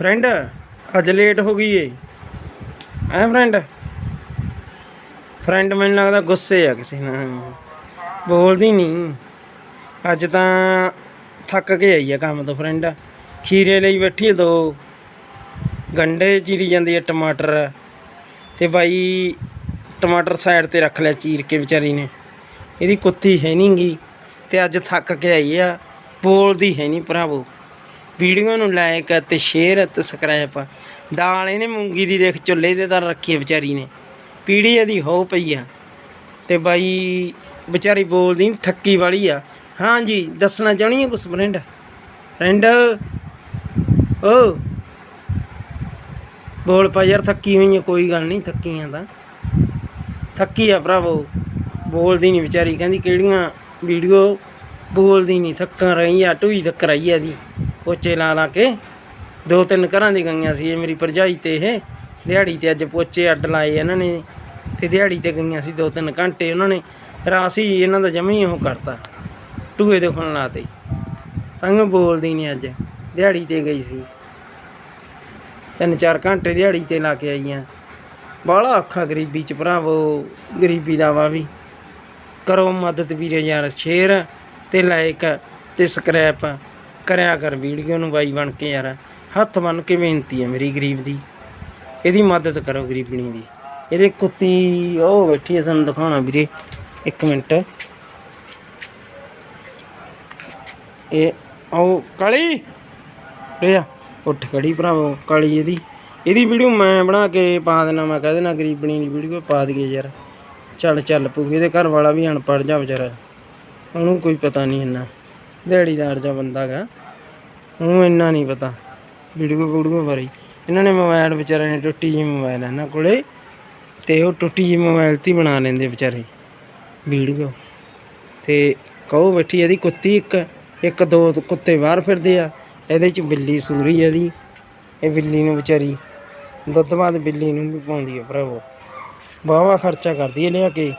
Friend ਅੱਜ late ਹੋ ਗਈ ਏ। ਐ ਫਰੈਂਡ ਫਰੈਂਡ ਮੈਨੂੰ ਲੱਗਦਾ ਗੁੱਸੇ ਆ ਕਿਸੇ ਨਾਲ। ਬੋਲਦੀ ਨਹੀਂ। ਅੱਜ ਤਾਂ ਥੱਕ ਕੇ ਆਈ ਆ ਕੰਮ ਤੋਂ ਫਰੈਂਡ ਖੀਰੇ ਲਈ ਬੈਠੀ ਆ ਦੋ। ਗੰਡੇ ਚੀਰੀ ਜਾਂਦੀ ਆ ਟਮਾਟਰ। ਤੇ ਬਾਈ ਟਮਾਟਰ ਸਾਈਡ ਤੇ ਰੱਖ ਲਿਆ ਚੀਰ ਕੇ ਵਿਚਾਰੀ ਨੇ। ਇਹਦੀ ਕੁੱਤੀ ਹੈ ਨਹੀਂਗੀ ਤੇ ਅੱਜ ਥੱਕ ਕੇ ਆਈ ਆ। ਬੋਲਦੀ ਹੈ ਨਹੀਂ ਭਰਾਵੋ। ਵੀਡੀਓ ਨੂੰ ਲਾਈਕ ਅਤੇ ਸ਼ੇਅਰ ਅਤੇ ਸਬਸਕ੍ਰਾਈਬ ਦਾਲ ਇਹਨੇ ਮੂੰਗੀ ਦੀ ਦੇਖ, ਚੁੱਲ੍ਹੇ ਤੇ ਤਾਂ ਰੱਖੀ ਹੈ ਵਿਚਾਰੀ ਨੇ। ਪੀੜੀ ਇਹਦੀ ਹੋ ਪਈ ਆ। ਤੇ ਬਾਈ, ਵਿਚਾਰੀ ਬੋਲਦੀ ਥੱਕੀ ਵਾਲੀ ਆ। ਹਾਂਜੀ, ਦੱਸਣਾ ਚਾਹਣੀ ਹੈ ਕੁਛ ਫਰੈਂਡ ਫਰੈਂਡ ਓ। ਬੋਲ ਪਾ ਯਾਰ, ਥੱਕੀ ਹੋਈ ਹੈ ਕੋਈ ਗੱਲ ਨਹੀਂ, ਥੱਕੀ ਆ ਤਾਂ। ਥੱਕੀ ਆ ਭਰਾਵੋ। ਬੋਲਦੀ ਨਹੀਂ ਵਿਚਾਰੀ, ਕਹਿੰਦੀ ਕਿਹੜੀਆਂ ਵੀਡੀਓ? ਬੋਲਦੀ ਨਹੀਂ ਥੱਕਾਂ ਰਹੀ ਆ ਟੂਈ ਥੱਕ ਰਹੀ ਆ ਦੀ ਪੋਚੇ ਲਾ ਲਾ ਕੇ ਦੋ ਤਿੰਨ ਘਰਾਂ ਦੀ ਗਈਆਂ ਸੀ ਇਹ ਮੇਰੀ ਭਰਜਾਈ ਤੇ ਇਹ। ਦਿਹਾੜੀ ਤੇ ਅੱਜ ਪੋਚੇ ਅੱਡ ਲਾਏ ਇਹਨਾਂ ਨੇ ਤੇ ਦਿਹਾੜੀ ਤੇ ਗਈਆਂ ਸੀ ਦੋ ਤਿੰਨ ਘੰਟੇ ਉਹਨਾਂ ਨੇ। ਰਾਸੀ ਇਹਨਾਂ ਦਾ ਜਮੀ ਉਹ ਕਰਤਾ। ਟੂਏ ਦੇ ਖੁਣ ਲਾਤੇ। ਤਾਂ ਬੋਲਦੀ ਨਹੀਂ ਅੱਜ। ਦਿਹਾੜੀ ਤੇ ਗਈ ਸੀ। ਤਿੰਨ ਚਾਰ ਘੰਟੇ ਦਿਹਾੜੀ ਤੇ ਲਾ ਕੇ ਆਈਆਂ। ਬਾਹਲਾ ਔਖਾ ਗਰੀਬੀ ਚ ਭਰਾਵੋ ਗਰੀਬੀ ਦਾ ਵਾ ਵੀ। ਕਰੋ ਮਦਦ ਵੀਰੇ ਯਾਰ ਸ਼ੇਅਰ ਤੇ ਲਾਈਕ ਤੇ ਸਕ੍ਰੈਪ। ਕਰਿਆ ਕਰ ਵੀਡੀਓ ਨੂੰ ਬਾਈ ਬਣ ਕੇ ਯਾਰ। ਹੱਥ ਬੰਨ ਕੇ ਬੇਨਤੀ ਹੈ ਮੇਰੀ ਗਰੀਬ ਦੀ। ਇਹਦੀ ਮਦਦ ਕਰੋ ਗਰੀਬਣੀ ਦੀ। ਇਹਦੇ ਕੁੱਤੀ, ਉਹ ਬੈਠੀ ਹੈ ਸਾਨੂੰ ਦਿਖਾਉਣਾ ਵੀਰੇ। ਇੱਕ ਮਿੰਟ। ਇਹ, ਉਹ ਕਾਲੀ? ਰਿਆ ਉੱਠ ਖੜੀ ਭਰਾਵੋ, ਕਾਲੀ ਇਹਦੀ। ਇਹਦੀ ਵੀਡੀਓ ਮੈਂ ਬਣਾ ਕੇ ਪਾ ਦੇਣਾ, ਮੈਂ ਕਹਿ ਦੇਣਾ ਗਰੀਬਣੀ ਦੀ ਵੀਡੀਓ ਪਾ ਦਈਏ ਯਾਰ। ਚੱਲ ਚੱਲ ਪੂਗੀ ਇਹਦੇ ਘਰ ਵਾਲਾ ਵੀ ਅਨਪੜ੍ਹ ਜਾ ਵਿਚਾਰਾ। ਉਹਨੂੰ ਕੋਈ ਪਤਾ ਨਹੀਂ ਇੰਨਾ। ਦਿਹਾੜੀਦਾਰ ਜਾ ਬੰਦਾ ਗਾ ਉਹਨੂੰ ਇੰਨਾ ਨਹੀਂ ਪਤਾ ਵੀਡੀਓ ਵੀਡੀਓ ਬਾਰੇ। ਇਹਨਾਂ ਨੇ ਮੋਬਾਈਲ ਵਿਚਾਰਿਆਂ ਨੇ ਟੁੱਟੀ ਜੀ ਮੋਬਾਈਲ ਇਹਨਾਂ ਕੋਲੇ, ਤੇ ਉਹ ਟੁੱਟੀ ਜੀ ਮੋਬਾਈਲ ਤੇ ਬਣਾ ਲੈਂਦੇ ਵਿਚਾਰੇ ਵੀਡੀਓ ਤੇ ਕਹੋ ਬੈਠੀ ਇਹਦੀ ਕੁੱਤੀ ਇੱਕ ਇੱਕ ਦੋ ਕੁੱਤੇ ਬਾਹਰ ਫਿਰਦੇ ਆ, ਇਹਦੇ ਚ ਬਿੱਲੀ ਸੂਰੀ ਇਹਦੀ, ਇਹ ਬਿੱਲੀ ਨੂੰ ਵਿਚਾਰੀ ਦੁੱਧ ਬਾਅਦ ਬਿੱਲੀ ਨੂੰ ਵੀ ਪਾਉਂਦੀ ਹੈ ਭਰਾਵੋ। ਵਾਹਵਾ ਖਰਚਾ ਕਰਦੀ ਹੈ ਲਿਆ ਕੇ,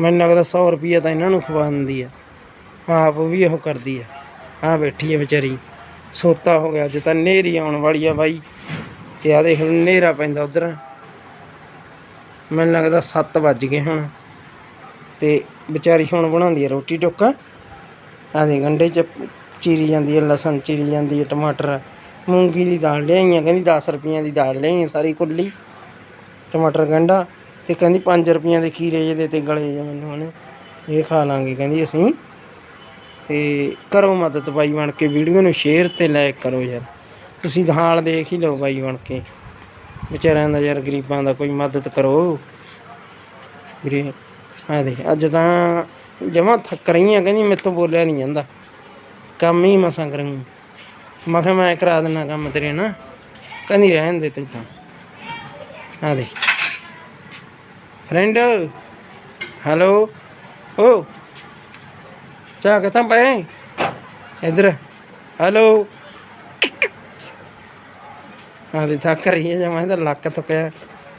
ਮੈਨੂੰ ਲੱਗਦਾ 100 ਰੁਪਈਆ ਤਾਂ ਇਹਨਾਂ ਨੂੰ ਖਵਾ ਦਿੰਦੀ ਆ, ਆਪ ਵੀ ਉਹ ਕਰਦੀ ਆ। ਆ ਬੈਠੀ ਹੈ ਵਿਚਾਰੀ। ਸੋਤਾ ਹੋ ਗਿਆ, ਅੱਜ ਤਾਂ ਨੇਰੀ ਆਉਣ ਵਾਲੀ ਆ ਬਾਈ। ਤੇ ਆ ਦੇਖ ਨੇਰਾ ਪੈਂਦਾ ਉਧਰ। ਮੈਨੂੰ ਲੱਗਦਾ 7 ਵੱਜ ਗਏ ਹੁਣ। ਤੇ ਵਿਚਾਰੀ ਹੁਣ ਬਣਾਉਂਦੀ ਹੈ ਰੋਟੀ ਟੋਕਾ। ਆ ਦੇ ਗੰਡੇ ਚ ਚੀਰੀ ਜਾਂਦੀ ਹੈ ਲਸਣ ਚੀਰੀ ਜਾਂਦੀ ਹੈ ਟਮਾਟਰ। ਮੂੰਗੀ ਦੀ ਦਾਲ ਲਿਆਈਆਂ, ਕਹਿੰਦੀ 10 ਰੁਪਈਆਂ ਦੀ ਦਾਲ ਲਿਆਈਆਂ ਸਾਰੀ ਕੁੱਲੀ। ਟਮਾਟਰ ਗੰਡਾ ਤੇ ਕਹਿੰਦੀ 5 ਰੁਪਈਆਂ ਦੇ ਖੀਰੇ ਜਿਹੇ ਤੇ ਗਲੇ ਜੇ ਮੈਨੂੰ ਹਣੇ ਇਹ ਖਾ ਲਾਂਗੇ, ਕਹਿੰਦੀ ਅਸੀਂ। ਤੇ ਕਰੋ ਮਦਦ ਬਾਈ ਬਣ ਕੇ, ਵੀਡੀਓ ਨੂੰ ਸ਼ੇਅਰ ਤੇ ਲਾਈਕ ਕਰੋ ਯਾਰ। ਤੁਸੀਂ ਹਾਲ ਦੇਖ ਹੀ ਲਓ ਬਾਈ ਬਣ ਕੇ। ਵਿਚਾਰਿਆਂ ਦਾ ਯਾਰ, ਗਰੀਬਾਂ ਦਾ ਕੋਈ ਮਦਦ ਕਰੋ। ਵੀਰੇ ਆ ਦੇ ਅੱਜ ਤਾਂ ਜਮਾ ਥੱਕ ਰਹੀ ਰਹੀਆਂ ਕਹਿੰਦੀ ਮੇਰੇ ਤੋਂ ਬੋਲਿਆ ਨਹੀਂ ਜਾਂਦਾ। ਕੰਮ ਹੀ ਮਸਾਂ ਕਰਾਂ। ਮੈਂ ਕਿਹਾ, ਮੈਂ ਕਰਾ ਦਿੰਦਾ ਕੰਮ ਤੇਰੇ ਨਾ ਕਹਿੰਦੀ, ਰਹਿਣ ਦੇ ਤੂੰ ਤਾਂ। ਆ ਦੇ ਫਰੈਂਡ ਹੈਲੋ ਓ ਚਾ ਕਹਾਂ ਪਏ ਇਧਰ ਹੈਲੋ ਆ ਥੱਕ ਰਹੀ ਹੈ ਜਮਾ ਇਹਦਾ ਲੱਕ ਥੱਕਿਆ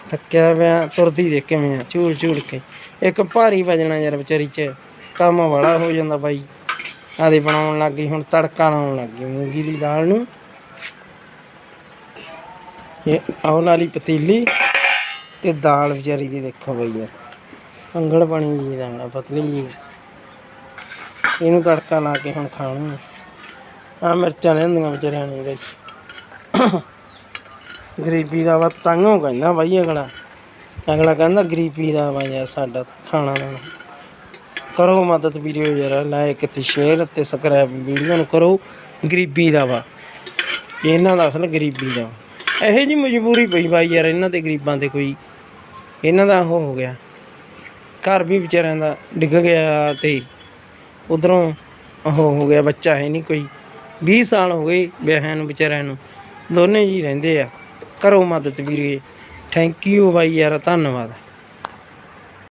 ਥੱਕਿਆ ਪਿਆ ਤੁਰਦੀ ਦੇਖ ਕਿਵੇਂ ਆ ਝੂਲ ਝੂਲ ਕੇ ਇੱਕ ਭਾਰੀ ਵਜਣਾ ਯਾਰ ਵਿਚਾਰੀ ਚ ਕੰਮ ਵਾਲਾ ਹੋ ਜਾਂਦਾ ਬਾਈ ਆਦੇ ਬਣਾਉਣ ਲੱਗ ਗਈ ਹੁਣ ਤੜਕਾ ਲਾਉਣ ਲੱਗ ਗਈ ਮੂੰਗੀ ਦੀ ਦਾਲ ਨੂੰ ਇਹ ਆਉਣ ਵਾਲੀ ਪਤੀਲੀ ਤੇ ਦਾਲ ਵਿਚਾਰੀ ਦੀ ਦੇਖੋ ਬਈ ਯਾਰ ਅੰਗੜ ਬਣੀ ਜੀ ਦਾ ਪਤਲੀ ਜੀ ਇਹਨੂੰ ਤੜਕਾ ਲਾ ਕੇ ਹੁਣ ਖਾਣੀ ਆ ਮਿਰਚਾਂ ਲੈਂਦੀਆਂ ਵਿਚਾਰਿਆਂ ਨੇ ਬਈ ਗਰੀਬੀ ਦਾ ਵਾ ਤਾਂਗੋ ਕਹਿੰਦਾ ਬਾਈ ਅਗਲਾ। ਅਗਲਾ ਕਹਿੰਦਾ ਗਰੀਬੀ ਦਾ ਵਾ ਯਾਰ ਸਾਡਾ ਤਾਂ ਖਾਣਾ ਦਾ ਕਰੋ ਮਦਦ ਵੀਡੀਓ ਯਾਰ ਲਾਇਕ ਤੇ ਸ਼ੇਅਰ ਤੇ ਸਬਸਕ੍ਰਾਈਬ ਵੀਡੀਓ ਨੂੰ ਕਰੋ। ਗਰੀਬੀ ਦਾ ਵਾ। ਇਹਨਾਂ ਦਾ ਅਸਲ ਗਰੀਬੀ ਦਾ। ਇਹੋ ਜੀ ਮਜਬੂਰੀ ਪਈ ਬਾਈ ਯਾਰ, ਇਹਨਾਂ ਤੇ ਗਰੀਬਾਂ ਤੇ ਕੋਈ। ਇਹਨਾਂ ਦਾ ਉਹ ਹੋ ਗਿਆ। ਘਰ ਵੀ ਵਿਚਾਰਿਆਂ ਦਾ ਡਿੱਗ ਗਿਆ ਤੇ ਉਧਰੋਂ ਉਹ ਹੋ ਗਿਆ, ਬੱਚਾ ਹੈ ਨਹੀਂ ਕੋਈ। 20 ਸਾਲ ਹੋ ਗਏ ਵਿਆਹਿਆਂ ਨੂੰ ਵਿਚਾਰਿਆਂ ਨੂੰ। ਦੋਨੇ ਜੀ ਰਹਿੰਦੇ ਆ। ਕਰੋ ਮਦਦ ਵੀਰੇ। ਥੈਂਕ ਯੂ ਬਾਈ ਯਾਰ, ਧੰਨਵਾਦ।